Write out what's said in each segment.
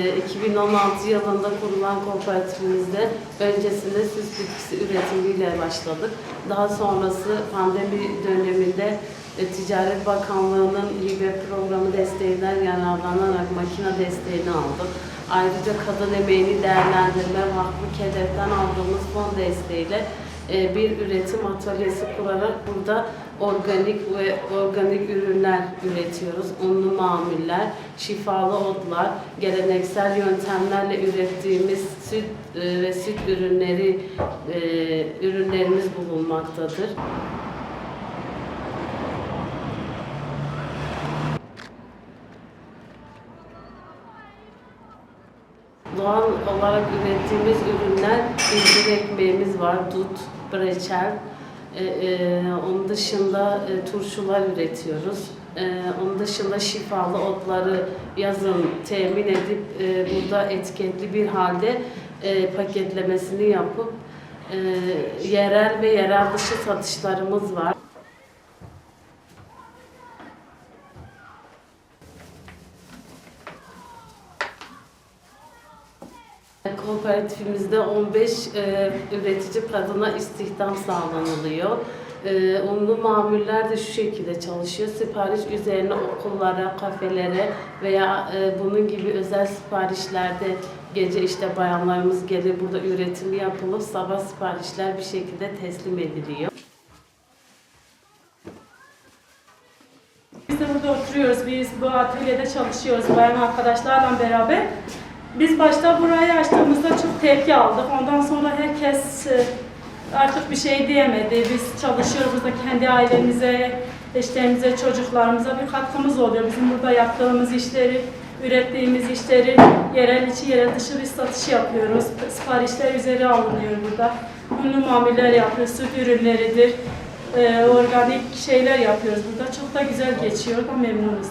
Ee, 2016 yılında kurulan kooperatifimizde öncesinde süs bitkisi üretimiyle başladık. Daha sonrası pandemi döneminde e, Ticaret Bakanlığı'nın hibe programı desteğinden yararlanarak makine desteğini aldık. Ayrıca kadın emeğini değerlendirme vakfı KEDEF'ten aldığımız fon desteğiyle bir üretim atölyesi kurarak burada organik ve organik ürünler üretiyoruz. Unlu mamuller, şifalı otlar, geleneksel yöntemlerle ürettiğimiz süt e, ve süt ürünleri e, ürünlerimiz bulunmaktadır. Doğal olarak ürettiğimiz ürünler, incir ekmeğimiz var, dut, breçel. Ee, e, onun dışında e, turşular üretiyoruz. Ee, onun dışında şifalı otları yazın temin edip e, burada etiketli bir halde e, paketlemesini yapıp e, yerel ve yerel dışı satışlarımız var. Kooperatifimizde 15 e, üretici kadına istihdam sağlanılıyor. E, unlu mamuller de şu şekilde çalışıyor. Sipariş üzerine okullara, kafelere veya e, bunun gibi özel siparişlerde gece işte bayanlarımız gelir burada üretimi yapılıp sabah siparişler bir şekilde teslim ediliyor. Biz de burada oturuyoruz. Biz bu atölyede çalışıyoruz bayan arkadaşlarla beraber. Biz başta burayı açtığımızda çok tepki aldık. Ondan sonra herkes e, artık bir şey diyemedi. Biz çalışıyoruz burada kendi ailemize, eşlerimize, çocuklarımıza bir katkımız oluyor. Bizim burada yaptığımız işleri, ürettiğimiz işleri yerel içi, yerel dışı bir satış yapıyoruz. Siparişler üzeri alınıyor burada. Ünlü mamuller yapıyoruz, süt ürünleridir. e, organik şeyler yapıyoruz burada. Çok da güzel geçiyor da memnunuz.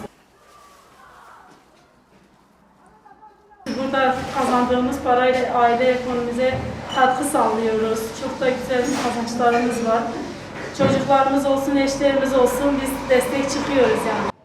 Burada kazandığımız parayla aile ekonomimize katkı sağlıyoruz. Çok da güzel kazançlarımız var. Çocuklarımız olsun, eşlerimiz olsun biz destek çıkıyoruz yani.